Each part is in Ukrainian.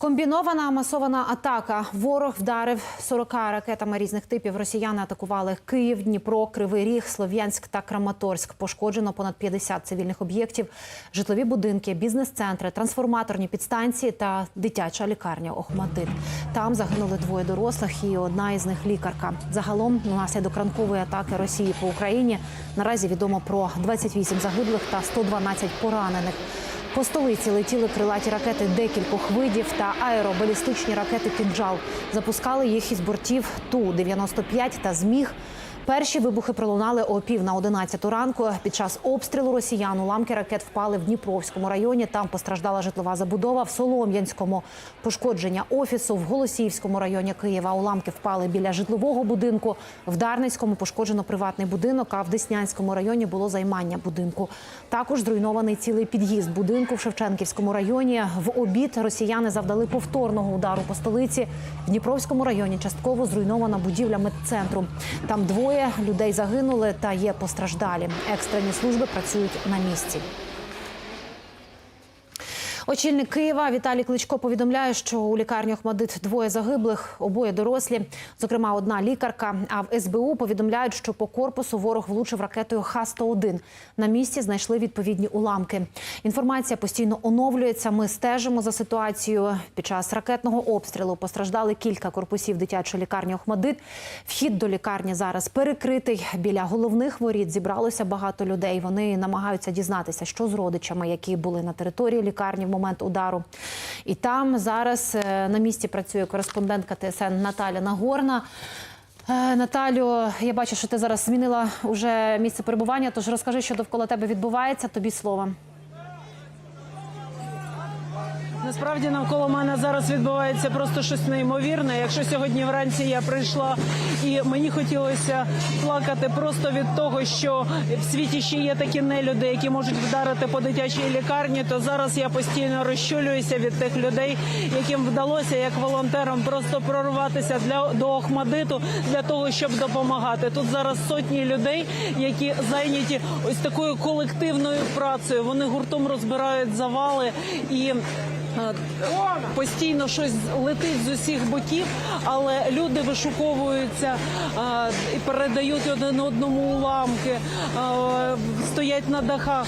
Комбінована масована атака. Ворог вдарив 40 ракетами різних типів. Росіяни атакували Київ, Дніпро, Кривий Ріг, Слов'янськ та Краматорськ. Пошкоджено понад 50 цивільних об'єктів, житлові будинки, бізнес-центри, трансформаторні підстанції та дитяча лікарня Охмадит. Там загинули двоє дорослих, і одна із них лікарка. Загалом, внаслідок ранкової атаки Росії по Україні, наразі відомо про 28 загиблих та 112 поранених. По столиці летіли крилаті ракети декількох видів та аеробалістичні ракети Кінджал Запускали їх із бортів Ту-95 та «Зміг». Перші вибухи пролунали о пів на 11 ранку. Під час обстрілу росіян уламки ракет впали в Дніпровському районі. Там постраждала житлова забудова. В Солом'янському пошкодження офісу. В Голосіївському районі Києва уламки впали біля житлового будинку. В Дарницькому пошкоджено приватний будинок, а в Деснянському районі було займання будинку. Також зруйнований цілий під'їзд будинку в Шевченківському районі. В обід росіяни завдали повторного удару по столиці. В Дніпровському районі частково зруйнована будівля медцентру. Там двоє людей загинули та є постраждалі. Екстрені служби працюють на місці. Очільник Києва Віталій Кличко повідомляє, що у лікарні Охмадит двоє загиблих, обоє дорослі, зокрема одна лікарка. А в СБУ повідомляють, що по корпусу ворог влучив ракетою Х-101. На місці знайшли відповідні уламки. Інформація постійно оновлюється. Ми стежимо за ситуацією. Під час ракетного обстрілу постраждали кілька корпусів дитячої лікарні Охмадит. Вхід до лікарні зараз перекритий. Біля головних воріт зібралося багато людей. Вони намагаються дізнатися, що з родичами, які були на території лікарні момент удару. І там зараз е, на місці працює кореспондентка ТСН Наталя Нагорна. Е, Наталю, я бачу, що ти зараз змінила уже місце перебування. Тож розкажи, що довкола тебе відбувається. Тобі слово. Насправді навколо мене зараз відбувається просто щось неймовірне. Якщо сьогодні вранці я прийшла і мені хотілося плакати просто від того, що в світі ще є такі нелюди, які можуть вдарити по дитячій лікарні, то зараз я постійно розчулююся від тих людей, яким вдалося як волонтерам просто прорватися для до Охмадиту для того, щоб допомагати. Тут зараз сотні людей, які зайняті ось такою колективною працею. Вони гуртом розбирають завали і. Е, Постійно щось летить з усіх боків, але люди вишуковуються е, і передають один одному уламки, е, стоять на дахах,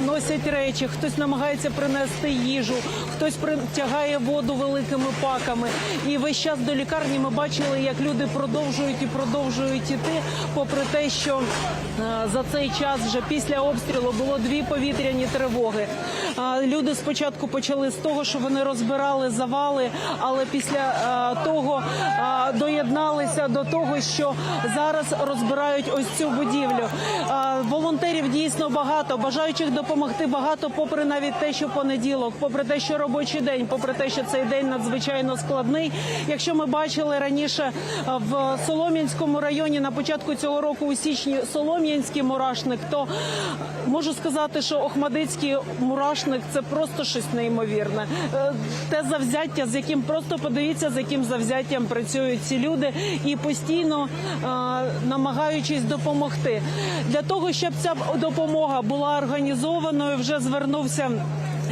носять речі, хтось намагається принести їжу, хтось тягає воду великими паками. І весь час до лікарні ми бачили, як люди продовжують і продовжують іти, попри те, що за цей час вже після обстрілу було дві повітряні тривоги. Люди спочатку почали того, що вони розбирали завали, але після е, того е, доєдналися до того, що зараз розбирають ось цю будівлю. Волонтерів дійсно багато, бажаючих допомогти багато, попри навіть те, що понеділок, попри те, що робочий день, попри те, що цей день надзвичайно складний. Якщо ми бачили раніше в Солом'янському районі на початку цього року у січні Солом'янський мурашник, то можу сказати, що Охмадицький мурашник це просто щось неймовірне. Е, Те завзяття, з яким просто подивіться, з яким завзяттям працюють ці люди, і постійно е, намагаючись допомогти. Для того щоб ця допомога була організованою, вже звернувся.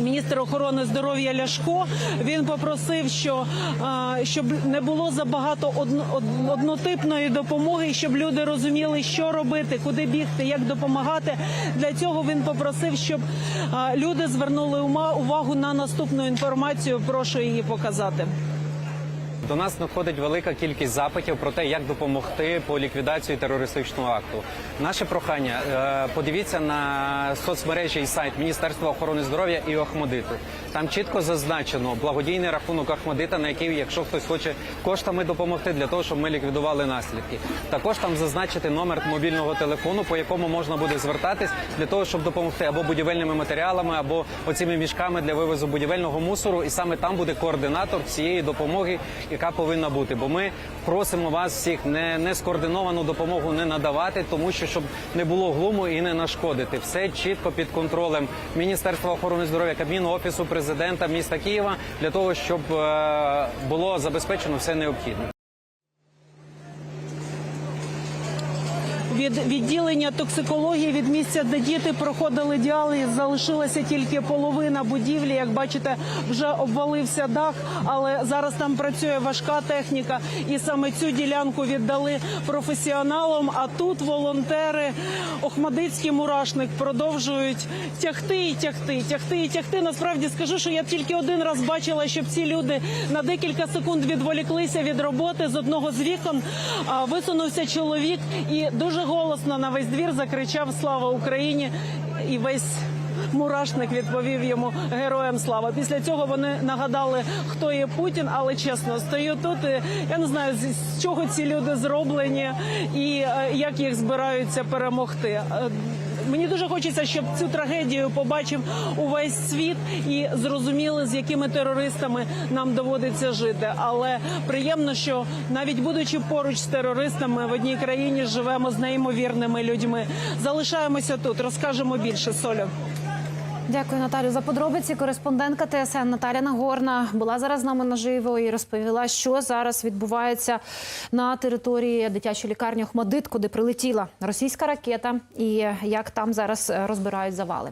Міністр охорони здоров'я Ляшко він попросив, е, щоб не було забагато одно- однотипної допомоги, щоб люди розуміли, що робити, куди бігти, як допомагати. Для цього він попросив, щоб е, люди звернули увагу на наступну інформацію. Прошу її показати. До нас надходить велика кількість запитів про те, як допомогти по ліквідації терористичного акту. Наше прохання е, подивіться на соцмережі і сайт Міністерства охорони здоров'я і Охмадиту. Там чітко зазначено благодійний рахунок Охмадита, на який, якщо хтось хоче коштами допомогти для того, щоб ми ліквідували наслідки. Також там зазначити номер мобільного телефону, по якому можна буде звертатись для того, щоб допомогти або будівельними матеріалами, або оціми мішками для вивозу будівельного мусору. І саме там буде координатор цієї допомоги, яка повинна бути. Бо ми просимо вас всіх не, не скоординовану допомогу не надавати, тому що щоб не було глуму і не нашкодити. Все чітко під контролем Міністерства охорони здоров'я, Кабміну, офісу президента міста Києва для того, щоб е, було забезпечено все необхідне. Від відділення токсикології від місця, де діти проходили діаліз, залишилася тільки половина будівлі. Як бачите, вже обвалився дах, але зараз там працює важка техніка, і саме цю ділянку віддали професіоналам. А тут волонтери Охмадицький мурашник продовжують тягти і тягти, тягти і тягти. Насправді скажу, що я тільки один раз бачила, щоб ці люди на декілька секунд відволіклися від роботи з одного з вікон. Висунувся чоловік і дуже голосно на весь двір закричав Слава Україні! І весь мурашник відповів йому героям слава. Після цього вони нагадали, хто є Путін, але чесно стою тут. І я не знаю з чого ці люди зроблені і е, як їх збираються перемогти. Мені дуже хочеться, щоб цю трагедію побачив увесь світ і зрозуміли, з якими терористами нам доводиться жити. Але приємно, що навіть будучи поруч з терористами в одній країні живемо з неймовірними людьми. Залишаємося тут, розкажемо більше. Солю. Дякую, Наталю, за подробиці. Кореспондентка ТСН Наталя Нагорна була зараз з нами наживо і розповіла, що зараз відбувається на території дитячої лікарні Охмадит, куди прилетіла російська ракета, і як там зараз е, розбирають завали.